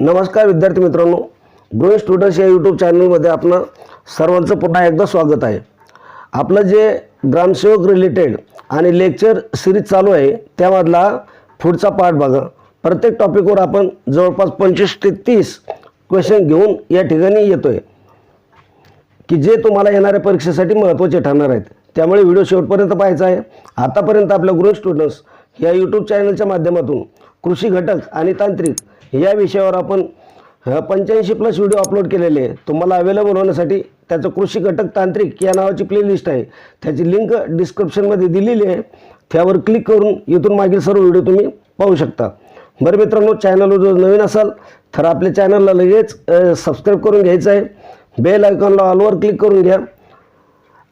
नमस्कार विद्यार्थी मित्रांनो ग्रोईंग स्टुडंट्स या यूट्यूब चॅनलमध्ये आपलं सर्वांचं पुन्हा एकदा स्वागत आहे. आपलं जे ग्रामसेवक रिलेटेड आणि लेक्चर सिरीज चालू आहे त्यामधला पुढचा पार्ट बघा. प्रत्येक टॉपिकवर आपण जवळपास पंचवीस ते तीस क्वेश्चन घेऊन या ठिकाणी येतो आहे की जे तुम्हाला येणाऱ्या परीक्षेसाठी महत्त्वाचे ठरणार आहेत. त्यामुळे व्हिडिओ शेवटपर्यंत पाहायचा आहे. आतापर्यंत आपल्या गृह स्टुडंट्स या यूट्यूब चॅनलच्या माध्यमातून कृषी घटक आणि तांत्रिक या विषयावर आपण पंच्याऐंशी प्लस व्हिडिओ अपलोड केलेले आहे तुम्हाला अवेलेबल होण्यासाठी त्याचं कृषी घटक तांत्रिक या नावाची प्लेलिस्ट आहे. त्याची लिंक डिस्क्रिप्शनमध्ये दिलेली आहे. त्यावर क्लिक करून इथून मागील सर्व व्हिडिओ तुम्ही पाहू शकता. बरं मित्रांनो चॅनलवर जर नवीन असाल तर आपल्या चॅनलला लगेच सबस्क्राईब करून घ्यायचं आहे. बेल आयकॉनला ऑलवर क्लिक करून घ्या.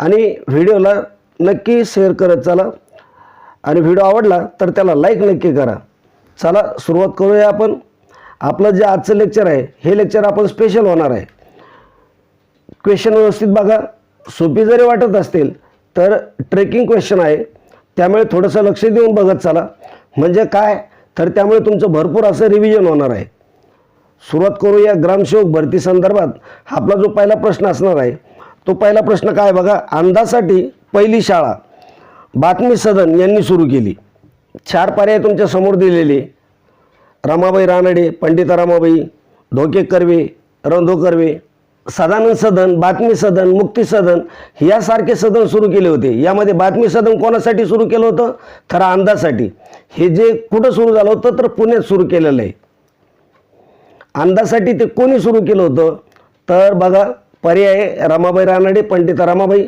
आणि व्हिडिओला नक्की शेअर करत चला. आणि व्हिडिओ आवडला तर त्याला लाईक नक्की करा. चला सुरुवात करूया आपण. आपलं जे आजचं लेक्चर आहे हे लेक्चर आपण स्पेशल होणार आहे. क्वेश्चन व्यवस्थित बघा. सोपी जरी वाटत असतील तर ट्रेकिंग क्वेश्चन आहे. त्यामुळे थोडंसं लक्ष देऊन बघत चला. म्हणजे काय? तर त्यामुळे तुमचं भरपूर असं रिव्हिजन होणार आहे. सुरुवात करूया ग्रामसेवक भरती संदर्भात. आपला जो पहिला प्रश्न असणार आहे तो पहिला प्रश्न काय बघा? अंदासाठी पहिली शाळा. बातमी सदन यांनी सुरू केली. चार पर्याय तुमच्यासमोर दिलेली. रमाबाई रानडे पंडिता रमाबाई ढोके कर्वे रंधो कर्वे सदानंद सदन बातमी सदन मुक्ती सदन यासारखे सदन सुरू केले होते. यामध्ये बातमी सदन कोणासाठी सुरू केलं होतं? तर अंदासाठी हे जे कुठं सुरू झालं होतं तर पुण्यात सुरू केलेलं आहे. अंदासाठी ते कोणी सुरू केलं होतं? तर बघा पर्याय रमाबाई रानडे पंडिता रमाबाई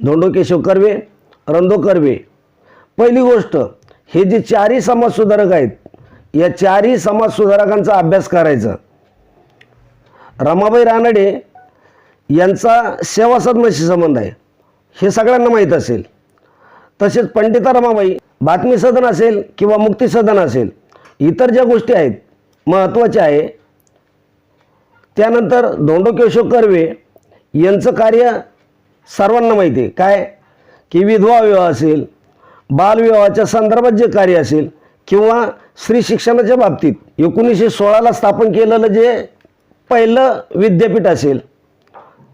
धोंडो केशव कर्वे रंधो कर्वे. पहिली गोष्ट हे जे चारही समाजसुधारक आहेत या चारही समाजसुधारकांचा अभ्यास करायचा. रमाबाई रानडे यांचा सेवा सदनाशी संबंध आहे. हे सगळ्यांना माहीत असेल. तसेच पंडिता रमाबाई बातमी सदन असेल किंवा मुक्ती सदन असेल इतर ज्या गोष्टी आहेत महत्त्वाच्या आहे. त्यानंतर धोंडो केशव कर्वे यांचं कार्य सर्वांना माहिती आहे. काय? की विधवा विवाह असेल बालविवाहाच्या संदर्भात जे कार्य असेल किंवा स्त्री शिक्षणाच्या बाबतीत एकोणीसशे सोळाला स्थापन केलेलं जे पहिलं विद्यापीठ असेल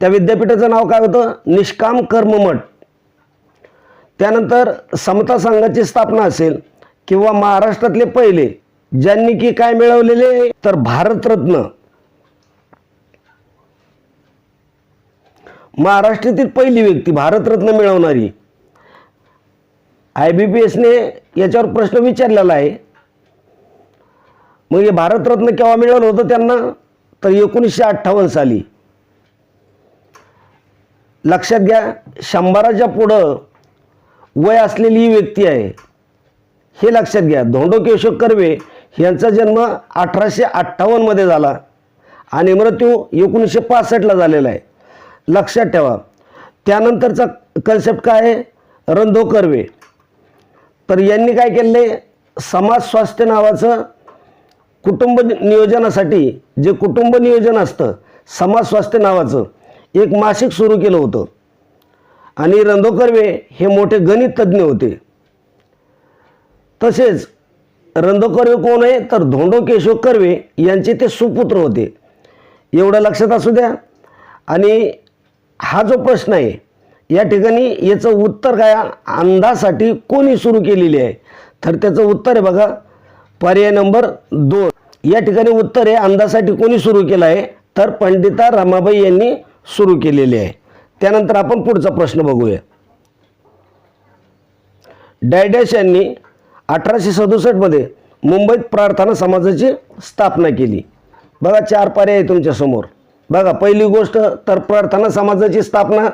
त्या विद्यापीठाचं नाव काय होतं? निष्काम कर्ममठ. त्यानंतर समता संघाची स्थापना असेल किंवा महाराष्ट्रातले पहिले ज्यांनी की काय मिळवलेले? तर भारतरत्न. महाराष्ट्रातील पहिली व्यक्ती भारतरत्न मिळवणारी. आय बी पी एसने याच्यावर प्रश्न विचारलेला आहे. मग हे भारतरत्न केव्हा मिळालं होतं त्यांना? तर एकोणीसशे अठ्ठावन्न साली. लक्षात घ्या शंभराच्या पुढं वय असलेली ही व्यक्ती आहे. हे लक्षात घ्या धोंडो केशव कर्वे यांचा जन्म अठराशे अठ्ठावन्नमध्ये झाला आणि मृत्यू एकोणीसशे पासष्टला झालेला आहे. लक्षात ठेवा त्यानंतरचा कन्सेप्ट काय आहे? रंधो कर्वे. तर यांनी काय केले समाज स्वास्थ्य नावाचं कुटुंब नियोजनासाठी जे कुटुंब नियोजन असतं समाज स्वास्थ्य नावाचं एक मासिक सुरू केलं होतं. आणि रंधो कर्वे हे मोठे गणित तज्ज्ञ होते. तसेच रंधो कर्वे कोण आहे? तर धोंडो केशव कर्वे यांचे ते सुपुत्र होते. एवढं लक्षात असू द्या. आणि हा जो प्रश्न आहे या ठिकाणी याचं उत्तर काय? अंधासाठी कोणी सुरू केलेली आहे? तर त्याचं उत्तर आहे बघा पर्याय नंबर दोन. या ठिकाणी उत्तर आहे अंदासाठी कोणी सुरू केलं आहे? तर पंडिता रमाबाई यांनी सुरू केलेले आहे. त्यानंतर आपण पुढचा प्रश्न बघूया. डायडॅश यांनी अठराशे सदुसष्टमध्ये मुंबईत प्रार्थना समाजाची स्थापना केली. बघा चार पर्याय आहे तुमच्यासमोर बघा पहिली गोष्ट तर प्रार्थना समाजाची स्थापना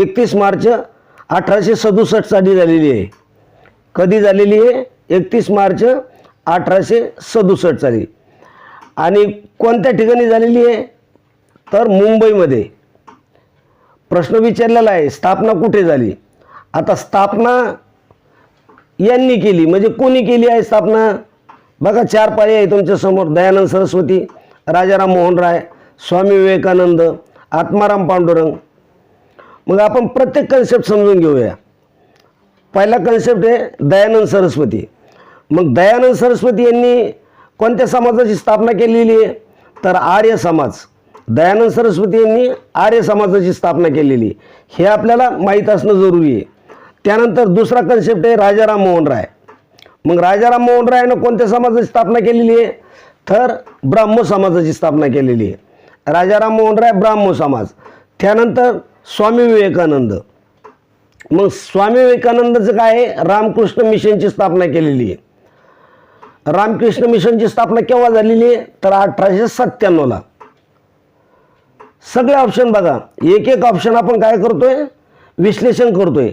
एकतीस मार्च अठराशे सदुसष्ट साली झालेली आहे. कधी झालेली आहे? एकतीस मार्च अठराशे सदुसष्ट साली. आणि कोणत्या ठिकाणी झालेली आहे? तर मुंबईमध्ये. प्रश्न विचारलेला आहे स्थापना कुठे झाली? आता स्थापना यांनी केली म्हणजे कोणी केली आहे स्थापना? बघा चार पाळी आहे तुमच्यासमोर दयानंद सरस्वती राजाराम मोहन राय स्वामी विवेकानंद आत्माराम पांडुरंग. मग आपण प्रत्येक कन्सेप्ट समजून घेऊया. पहिला कन्सेप्ट आहे दयानंद सरस्वती. मग दयानंद सरस्वती यांनी कोणत्या समाजाची स्थापना केलेली आहे? तर आर्य समाज. दयानंद सरस्वती यांनी आर्य समाजाची स्थापना केलेली हे आपल्याला माहीत असणं जरुरी आहे. त्यानंतर दुसरा कन्सेप्ट आहे राजाराम मोहन राय. मग राजाराम मोहन रायनं कोणत्या समाजाची स्थापना केलेली आहे? तर ब्राह्मो समाजाची स्थापना केलेली आहे. राजाराम मोहन राय ब्राह्मो समाज. त्यानंतर स्वामी विवेकानंद. मग स्वामी विवेकानंदचं काय आहे? रामकृष्ण मिशनची स्थापना केलेली आहे. रामकृष्ण मिशनची स्थापना केव्हा झालेली आहे? तर अठराशे सत्त्याण्णवला. सगळे ऑप्शन बघा. एक एक ऑप्शन आपण काय करतोय? विश्लेषण करतोय.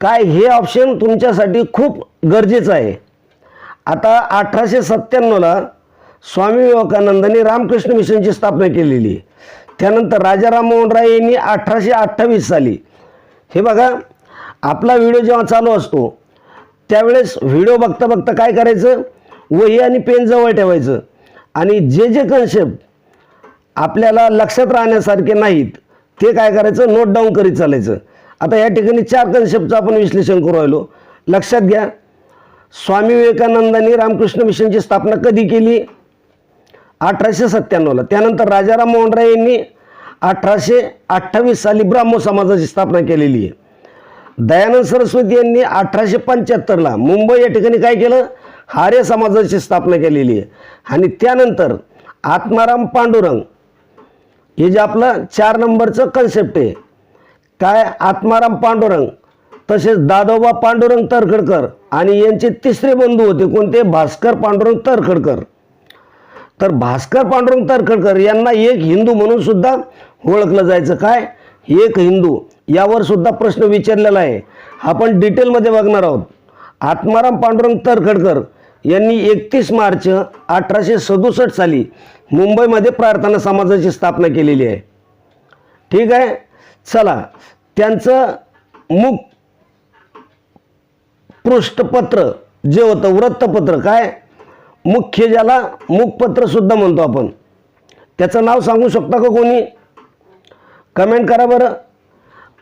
काय हे ऑप्शन तुमच्यासाठी खूप गरजेचं आहे. आता अठराशे सत्त्याण्णवला स्वामी विवेकानंदांनी रामकृष्ण मिशनची स्थापना केलेली आहे. त्यानंतर राजा राममोहन राय यांनी अठराशे अठ्ठावीस साली. हे बघा आपला व्हिडिओ जेव्हा चालू असतो त्यावेळेस व्हिडिओ बघता बघता काय करायचं? वही आणि पेन जवळ ठेवायचं. आणि जे जे कन्सेप्ट आपल्याला लक्षात राहण्यासारखे नाहीत ते काय करायचं? नोट डाऊन करीत चालायचं. आता या ठिकाणी चार कन्सेप्टचं आपण विश्लेषण करू राहिलो. लक्षात घ्या. स्वामी विवेकानंदांनी रामकृष्ण मिशनची स्थापना कधी केली? अठराशे सत्त्याण्णवला. त्यानंतर राजाराम मोहनराय यांनी अठराशे अठ्ठावीस साली ब्राह्मो समाजाची स्थापना केलेली आहे. दयानंद सरस्वती यांनी अठराशे पंच्याहत्तरला मुंबई या ठिकाणी काय केलं? आर्य समाजाची स्थापना केलेली आहे. आणि त्यानंतर आत्माराम पांडुरंग हे जे आपलं चार नंबरचं कन्सेप्ट आहे. काय? आत्माराम पांडुरंग तसेच दादोबा पांडुरंग तरखडकर आणि यांचे तिसरे बंधू होते कोणते? भास्कर पांडुरंग तरखडकर. तर भास्कर पांडुरंग तरखडकर यांना एक हिंदू म्हणून सुद्धा ओळखलं जायचं. काय? एक हिंदू. यावर सुद्धा प्रश्न विचारलेला आहे. आपण डिटेलमध्ये बघणार आहोत. आत्माराम पांडुरंग तरखडकर यांनी एकतीस मार्च अठराशे सदुसष्ट साली मुंबईमध्ये प्रार्थना समाजाची स्थापना केलेली आहे. ठीक आहे? चला त्यांचं मुख पृष्ठपत्र जे होतं वृत्तपत्र काय? मुख्य ज्याला मुखपत्र सुद्धा म्हणतो आपण. त्याचं नाव सांगू शकता का कोणी? कमेंट करा बरं.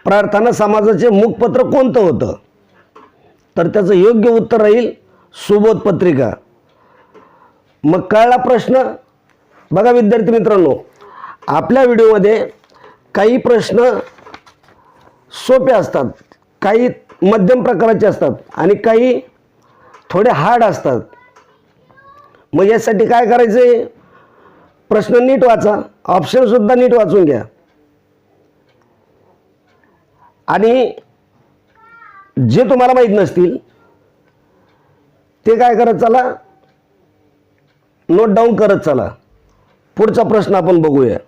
प्रार्थना समाजाचे मुखपत्र कोणतं होतं? तर त्याचं योग्य उत्तर राहील सुबोध पत्रिका. मग कळला प्रश्न? बघा विद्यार्थी मित्रांनो आपल्या व्हिडिओमध्ये काही प्रश्न सोपे असतात काही मध्यम प्रकाराचे असतात आणि काही थोडे हार्ड असतात. मग यासाठी काय करायचं आहे प्रश्न नीट वाचा ऑप्शनसुद्धा नीट वाचून घ्या. आणि जे तुम्हाला माहीत नसतील ते काय करत चला नोट डाऊन करत चला. पुढचा प्रश्न आपण बघूया.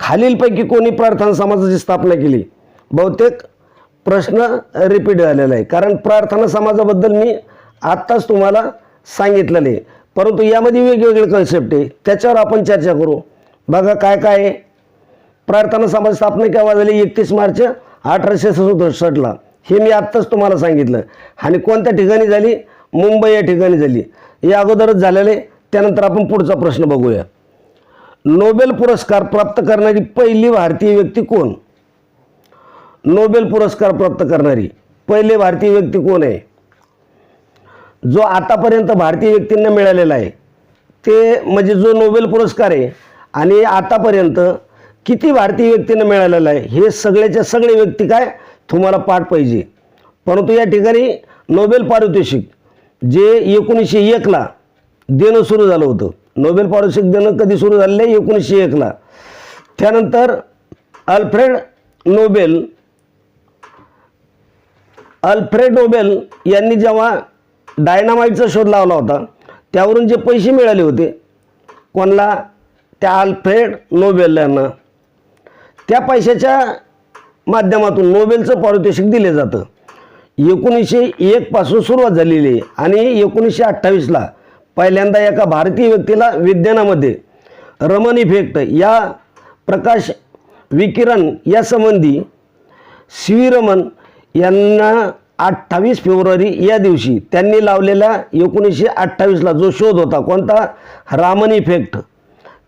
खालीलपैकी कोणी प्रार्थना समाजाची स्थापना केली? बहुतेक प्रश्न रिपीट झालेला आहे. कारण प्रार्थना समाजाबद्दल मी आत्ताच तुम्हाला सांगितलेलं आहे. परंतु यामध्ये वेगवेगळे कन्सेप्ट आहे. त्याच्यावर आपण चर्चा करू. बघा काय काय आहे. प्रार्थना समाज स्थापना केव्हा झाली एकतीस मार्च अठराशे सदुसष्टला हे मी आत्ताच तुम्हाला सांगितलं. आणि कोणत्या ठिकाणी झाली? मुंबई या ठिकाणी झाली. या अगोदरच झालेले त्यानंतर आपण पुढचा प्रश्न बघूया. नोबेल पुरस्कार प्राप्त करणारी पहिली भारतीय व्यक्ती कोण? नोबेल पुरस्कार प्राप्त करणारी पहिले भारतीय व्यक्ती कोण आहे? जो आतापर्यंत भारतीय व्यक्तींना मिळालेला आहे. ते म्हणजे जो नोबेल पुरस्कार आहे आणि आतापर्यंत किती भारतीय व्यक्तींना मिळालेलं आहे? हे सगळ्याच्या सगळे व्यक्ती काय? तुम्हाला पाठ पाहिजे. परंतु या ठिकाणी नोबेल पारितोषिक जे एकोणीसशे एकला देणं सुरू झालं होतं. नोबेल पारितोषिक देणं कधी सुरू झालेलं आहे? एकोणीसशे एकला त्यानंतर अल्फ्रेड नोबेल अल्फ्रेड नोबेल यांनी जेव्हा डायनामाईटचा शोध लावला होता त्यावरून जे पैसे मिळाले होते कोणाला? त्या अल्फ्रेड नोबेल यांना. त्या पैशाच्या माध्यमातून नोबेलचं पारितोषिक दिले जातं. एकोणीसशे एकपासून सुरुवात झालेली आहे. आणि एकोणीसशे अठ्ठावीसला पहिल्यांदा एका भारतीय व्यक्तीला विज्ञानामध्ये रमन इफेक्ट या प्रकाश विकिरण या संबंधी सी रमन यांना अठ्ठावीस फेब्रुवारी या दिवशी त्यांनी लावलेला एकोणीसशे अठ्ठावीसला जो शोध होता कोणता? रामन इफेक्ट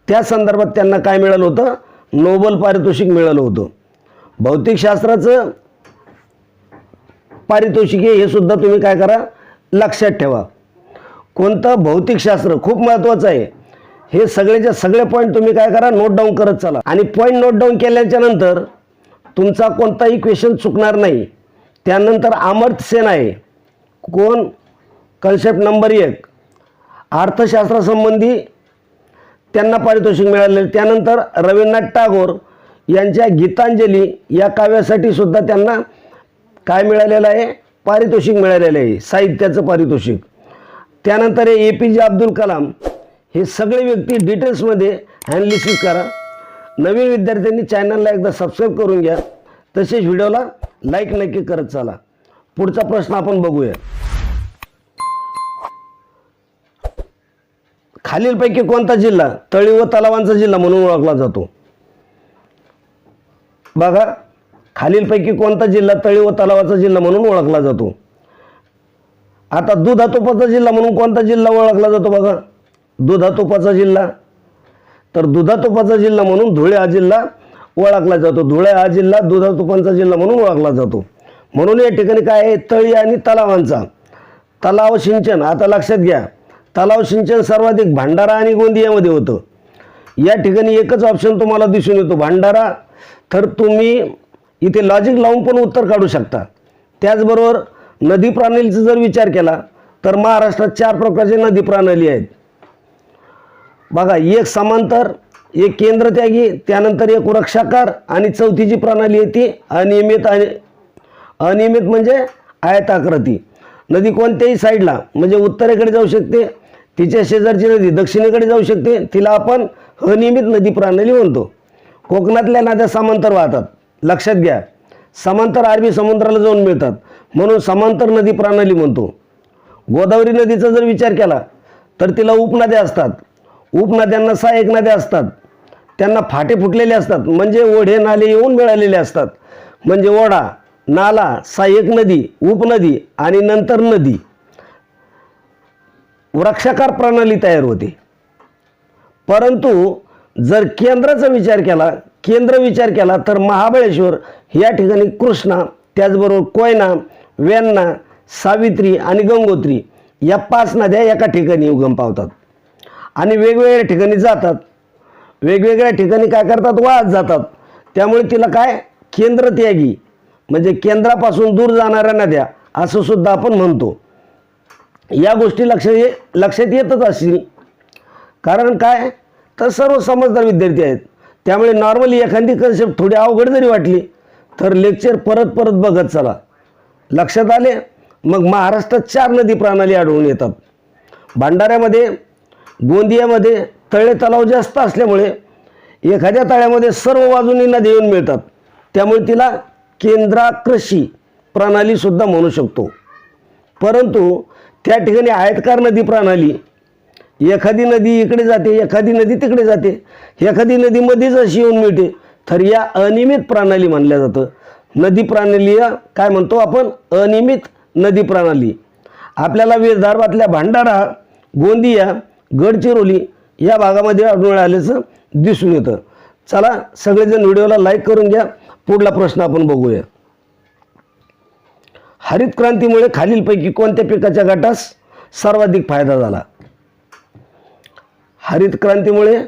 त्या संदर्भात त्यांना काय मिळालं होतं? नोबल पारितोषिक मिळालं होतं. भौतिकशास्त्राचं पारितोषिक आहे हे सुद्धा तुम्ही काय करा लक्षात ठेवा. कोणतं भौतिकशास्त्र खूप महत्त्वाचं आहे. हे सगळेच्या सगळे पॉईंट तुम्ही काय करा नोट डाऊन करत चला. आणि पॉईंट नोट डाऊन केल्याच्यानंतर तुमचा कोणताही क्वेश्चन चुकणार नाही. त्यानंतर अमर्त्य सेन आहे. कोण? कन्सेप्ट नंबर एक. अर्थशास्त्रासंबंधी त्यांना पारितोषिक मिळालेलं. त्यानंतर रवींद्रनाथ टागोर यांच्या गीतांजली या काव्यासाठी सुद्धा त्यांना काय मिळालेलं आहे? पारितोषिक मिळालेलं आहे. साहित्याचं पारितोषिक. त्यानंतर ए पी जे अब्दुल कलाम. हे सगळे व्यक्ती डिटेल्समध्ये ॲनालिसिस करा. नवीन विद्यार्थ्यांनी चॅनलला एकदा सबस्क्राईब करून घ्या. तसेच व्हिडिओला लाईक नक्की करत चला. पुढचा प्रश्न आपण बघूया. खालीलपैकी कोणता जिल्हा? तळी व तलावांचा जिल्हा म्हणून ओळखला जातो. बघा खालीलपैकी कोणता जिल्हा तळी व तलावाचा जिल्हा म्हणून ओळखला जातो? आता दुधातोपाचा जिल्हा म्हणून कोणता जिल्हा ओळखला जातो बघा? दुधातोपाचा जिल्हा. तर दुधातोपाचा जिल्हा म्हणून धुळे हा जिल्हा ओळखला जातो. धुळे हा जिल्हा दुधातोपांचा जिल्हा म्हणून ओळखला जातो. म्हणून या ठिकाणी काय आहे? तळी आणि तलावांचा. तलाव सिंचन आता लक्षात घ्या. तलाव सिंचन सर्वाधिक भांडारा आणि गोंदियामध्ये होतं. या ठिकाणी एकच ऑप्शन तुम्हाला दिसून येतो भांडारा. तर तुम्ही इथे लॉजिक लावून पण उत्तर काढू शकता. त्याचबरोबर नदी प्रणालीचा जर विचार केला तर महाराष्ट्रात चार प्रकारचे नदी प्रणाली आहेत. बघा एक समांतर एक केंद्रत्यागी त्यानंतर एक वृक्षाकार आणि चौथी जी प्रणाली आहे ती अनियमित आणि अनियमित म्हणजे आयताकृती. नदी कोणत्याही साईडला म्हणजे उत्तरेकडे जाऊ शकते तिच्या शेजारची नदी दक्षिणेकडे जाऊ शकते. तिला आपण अनियमित नदी प्रणाली म्हणतो. कोकणातल्या नद्या समांतर वाहतात. लक्षात घ्या समांतर अरबी समुद्राला जाऊन मिळतात. म्हणून समांतर नदी प्रणाली म्हणतो. गोदावरी नदीचा जर विचार केला तर तिला उपनद्या असतात. उपनद्यांना सहाय्यक नद्या असतात. त्यांना फाटे फुटलेले असतात. म्हणजे ओढे नाले येऊन मिळालेले असतात. म्हणजे ओढा नाला सहाय्यक नदी उपनदी आणि नंतर नदी. वृक्षाकार प्रणाली तयार होते. परंतु जर केंद्राचा विचार केला केंद्र विचार केला तर महाबळेश्वर या ठिकाणी कृष्णा त्याचबरोबर कोयना वेण्णा सावित्री आणि गंगोत्री या पाच नद्या एका ठिकाणी उगम पावतात. आणि वेगवेगळ्या ठिकाणी जातात. वेगवेगळ्या ठिकाणी काय करतात? वाहत जातात. त्यामुळे तिला काय? केंद्र त्यागी म्हणजे केंद्रापासून दूर जाणाऱ्या नद्या असं सुद्धा आपण म्हणतो. या गोष्टी लक्षात ये लक्षात येतच असतील कारण काय? तर सर्व समजदार विद्यार्थी आहेत. त्यामुळे नॉर्मली एखादी कन्सेप्ट थोडी अवघड जरी वाटली तर लेक्चर परत परत बघत चला. लक्षात आले? मग महाराष्ट्रात चार नदी प्रणाली आढळून येतात. भांडाऱ्यामध्ये गोंदियामध्ये तळे तलाव जास्त असल्यामुळे एखाद्या तळ्यामध्ये सर्व बाजूंनी नदी येऊन मिळतात. त्यामुळे तिला केंद्राकृषी प्रणालीसुद्धा म्हणू शकतो. परंतु त्या ठिकाणी आयतकार नदी प्रणाली? एखादी नदी इकडे जाते एखादी नदी तिकडे जाते. एखादी नदीमध्येच अशी येऊन मिळते. तर या अनियमित प्रणाली म्हणल्या जातं. नदी प्रणाली काय म्हणतो आपण? अनियमित नदी प्रणाली. आपल्याला विदर्भातल्या भांडारा गोंदिया गडचिरोली या भागामध्ये आढळून आल्याचं दिसून येतं. चला सगळेजण व्हिडिओला लाईक करून घ्या. पुढला प्रश्न आपण बघूया. हरित क्रांतीमुळे खालीलपैकी कोणत्या पिकाच्या गटास सर्वाधिक फायदा झाला? हरित क्रांतीमुळे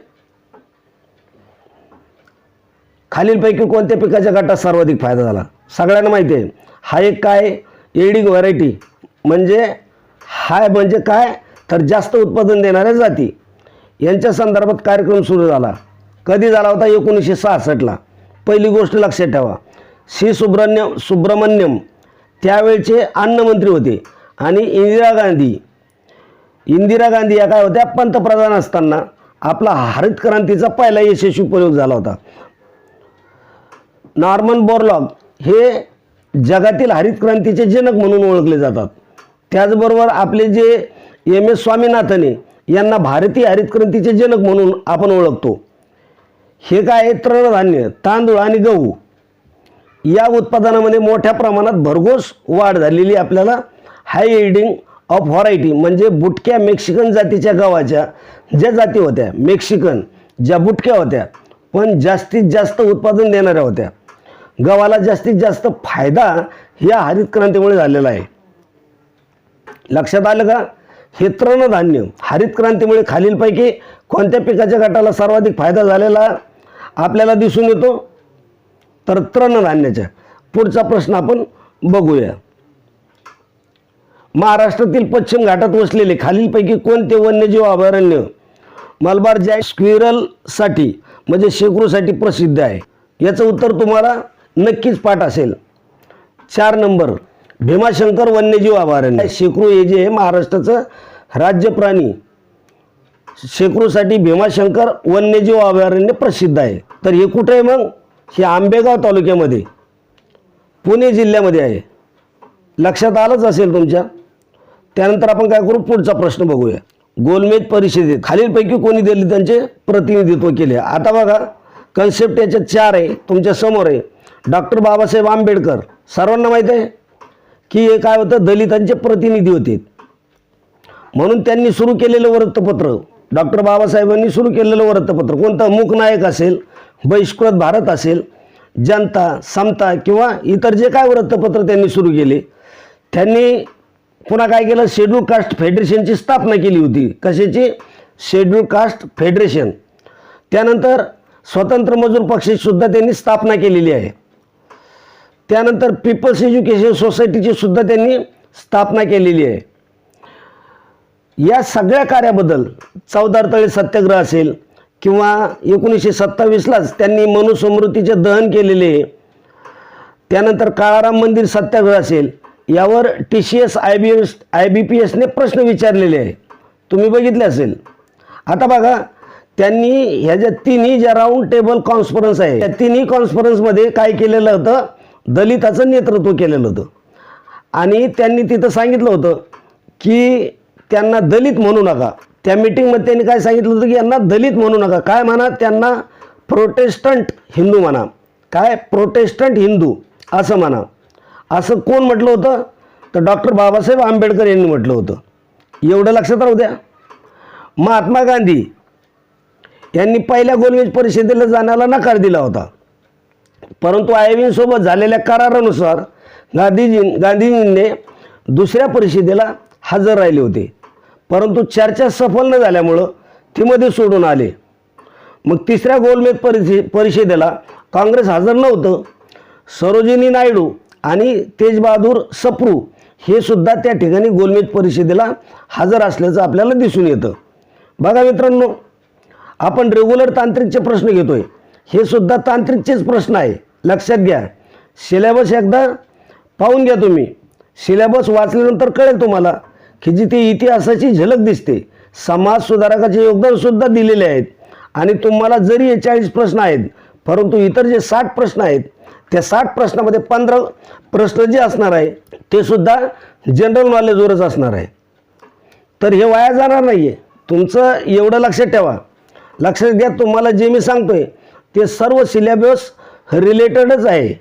खालीलपैकी कोणत्या पिकाच्या गटात सर्वाधिक फायदा झाला? सगळ्यांना माहिती आहे. हा एक काय एडिंग व्हरायटी. म्हणजे हाय म्हणजे काय? तर जास्त उत्पादन देणाऱ्या जाती. यांच्या संदर्भात कार्यक्रम सुरू झाला. कधी झाला होता? एकोणीसशे सहासष्टला. पहिली गोष्ट लक्षात ठेवा. सी सुब्रण्य सुब्रमण्यम त्यावेळचे अन्नमंत्री होते. आणि इंदिरा गांधी. इंदिरा गांधी या काय होत्या? पंतप्रधान असताना आपला हरित क्रांतीचा पहिला यशस्वी प्रयोग झाला होता. नॉर्मन बोरलॉग हे जगातील हरित क्रांतीचे जनक म्हणून ओळखले जातात. त्याचबरोबर आपले जे एम एस स्वामीनाथने यांना भारतीय हरित क्रांतीचे जनक म्हणून आपण ओळखतो. हे काय? आहे तृणधान्य तांदूळ आणि गहू. या उत्पादनामध्ये मोठ्या प्रमाणात भरघोस वाढ झालेली आपल्याला हाय एडिंग ऑफ व्हरायटी म्हणजे बुटक्या मेक्सिकन जातीच्या गव्हाच्या ज्या जाती होत्या मेक्सिकन ज्या बुटक्या होत्या पण जास्तीत जास्त उत्पादन देणाऱ्या होत्या. गव्हाला जास्तीत जास्त फायदा या हरित क्रांतीमुळे झालेला आहे. लक्षात आलं का? हे तृणधान्य हरित क्रांतीमुळे खालीलपैकी कोणत्या पिकाच्या गटाला सर्वाधिक फायदा झालेला आपल्याला दिसून येतो? तर तृणधान्याच्या. पुढचा प्रश्न आपण बघूया. महाराष्ट्रातील पश्चिम घाटात वसलेले खालीलपैकी कोणते वन्यजीव अभयारण्य मलबार जॅक स्क्विरलसाठी म्हणजे शेकरूसाठी प्रसिद्ध आहे? याचं उत्तर तुम्हाला नक्कीच पाठ असेल. चार नंबर. भीमाशंकर वन्यजीव अभयारण्य. शेकरू हे जे आहे महाराष्ट्राचं राज्य प्राणी. शेकरूसाठी भीमाशंकर वन्यजीव अभयारण्य प्रसिद्ध आहे. तर हे कुठं आहे मग? हे आंबेगाव तालुक्यामध्ये पुणे जिल्ह्यामध्ये आहे. लक्षात आलंच असेल तुमच्या. त्यानंतर आपण काय करू? पुढचा प्रश्न बघूया. गोलमेज परिषदेत खालीलपैकी कोणी दलितांचे प्रतिनिधित्व केले? आता बघा कन्सेप्ट याच्यात चार आहे. तुमच्यासमोर आहे. डॉक्टर बाबासाहेब आंबेडकर. सर्वांना माहीत आहे की हे काय होतं? दलितांचे प्रतिनिधी होते. म्हणून त्यांनी सुरू केलेलं वृत्तपत्र. डॉक्टर बाबासाहेबांनी सुरू केलेलं वृत्तपत्र. कोणतं? मूकनायक असेल बहिष्कृत भारत असेल जनता समता किंवा इतर जे काय वृत्तपत्र त्यांनी सुरू केले त्यांनी पुन्हा काय केलं? शेड्यूल कास्ट फेडरेशनची स्थापना केली होती. कशाची? शेड्यूल कास्ट फेडरेशन त्यानंतर स्वतंत्र मजूर पक्षाचीसुद्धा त्यांनी स्थापना केलेली आहे. त्यानंतर पीपल्स एज्युकेशन सोसायटीची सुद्धा त्यांनी स्थापना केलेली आहे. या सगळ्या कार्याबद्दल चौदार तळे सत्याग्रह असेल किंवा एकोणीसशे सत्तावीसलाच त्यांनी मनुस्मृतीचे दहन केलेले. त्यानंतर काळाराम मंदिर सत्याग्रह असेल. यावर T C S I B S I B P एसने प्रश्न विचारलेले आहे तुम्ही बघितले असेल. आता बघा त्यांनी ह्या ज्या तिन्ही ज्या राऊंड टेबल कॉन्फरन्स आहे त्या तिन्ही कॉन्फरन्समध्ये काय केलेलं होतं? दलिताचं नेतृत्व केलेलं होतं. आणि त्यांनी तिथं सांगितलं होतं की त्यांना दलित म्हणू नका. त्या मिटिंगमध्ये त्यांनी काय सांगितलं होतं की यांना दलित म्हणू नका. काय म्हणा? त्यांना प्रोटेस्टंट हिंदू म्हणा. काय? प्रोटेस्टंट हिंदू असं म्हणा. असं कोण म्हटलं होतं? तर डॉक्टर बाबासाहेब आंबेडकर यांनी म्हटलं होतं. एवढं लक्षात राहू द्या. महात्मा गांधी यांनी पहिल्या गोलमेज परिषदेला जाण्याला नकार दिला होता. परंतु आयबींसोबत झालेल्या करारानुसार गांधीजी गांधीजींनी दुसऱ्या परिषदेला हजर राहिले होते. परंतु चर्चा सफल न झाल्यामुळं ती मध्ये सोडून आले. मग तिसऱ्या गोलमेज परिषे परिषदेला काँग्रेस हजर नव्हतं. सरोजिनी नायडू आणि तेजबहादूर सप्रू हे सुद्धा त्या ठिकाणी गोलमेज परिषदेला हजर असल्याचं आपल्याला दिसून येतं. बघा मित्रांनो आपण रेग्युलर तांत्रिकचे प्रश्न घेतोय. हे सुद्धा तांत्रिकचेच प्रश्न आहे. लक्षात घ्या. सिलेबस एकदा पाहून घ्या तुम्ही. सिलेबस वाचल्यानंतर कळेल तुम्हाला. की जिथे इतिहासाची झलक दिसते समाज सुधारकाचे योगदानसुद्धा दिलेले आहेत. आणि तुम्हाला जरी हे चाळीस प्रश्न आहेत परंतु इतर जे साठ प्रश्न आहेत त्या साठ प्रश्नामध्ये पंधरा प्रश्न जे असणार आहे ते सुद्धा जनरल नॉलेजवरच असणार आहे. तर हे वाया जाणार नाही आहे तुमचं एवढं लक्षात ठेवा. लक्षात घ्या तुम्हाला जे मी सांगतोय ते सर्व सिलेबस रिलेटेडच आहे.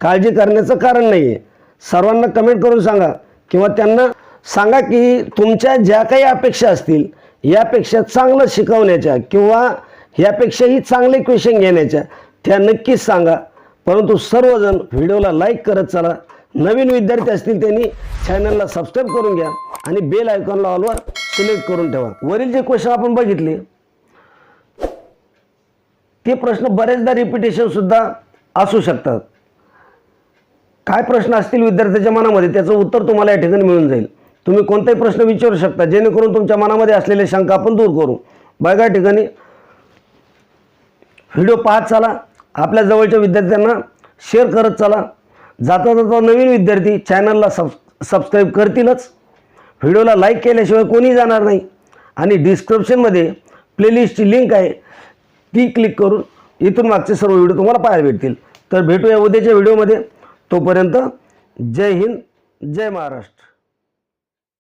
काळजी करण्याचं कारण नाही आहे सर्वांना कमेंट करून सांगा किंवा त्यांना सांगा की तुमच्या ज्या काही अपेक्षा असतील यापेक्षा चांगलं शिकवण्याच्या किंवा यापेक्षाही चांगले क्वेश्चन घेण्याच्या त्या नक्कीच सांगा. परंतु सर्वजण व्हिडिओला लाईक करत चला. नवीन विद्यार्थी असतील त्यांनी चॅनलला सबस्क्राईब करून घ्या आणि बेल आयकॉनला ऑलवर सिलेक्ट करून ठेवा. वरील जे क्वेश्चन आपण बघितले ते प्रश्न बरेचदा रिपिटेशन सुद्धा असू शकतात. काय प्रश्न असतील विद्यार्थ्याच्या मनामध्ये? त्याचं उत्तर तुम्हाला या ठिकाणी मिळून जाईल. तुम्ही कोणताही प्रश्न विचारू शकता. जेणेकरून तुमच्या मनामध्ये असलेल्या शंका आपण दूर करू. बघा ठिकाणी. व्हिडिओ पाहत चला. आपल्या जवळच्या विद्यार्थ्यांना शेअर करत चला. जाता जाता नवीन विद्यार्थी चॅनलला सब सबस्क्राईब करतीलच. व्हिडिओला लाईक केल्याशिवाय कोणी जाणार नाही. आणि डिस्क्रिप्शनमध्ये प्लेलिस्टची लिंक आहे. ती क्लिक करून इथून मागचे सर्व व्हिडिओ तुम्हाला पाहायला भेटतील. तर भेटूया उद्याच्या व्हिडिओमध्ये तोपर्यंत जय हिंद जय महाराष्ट्र.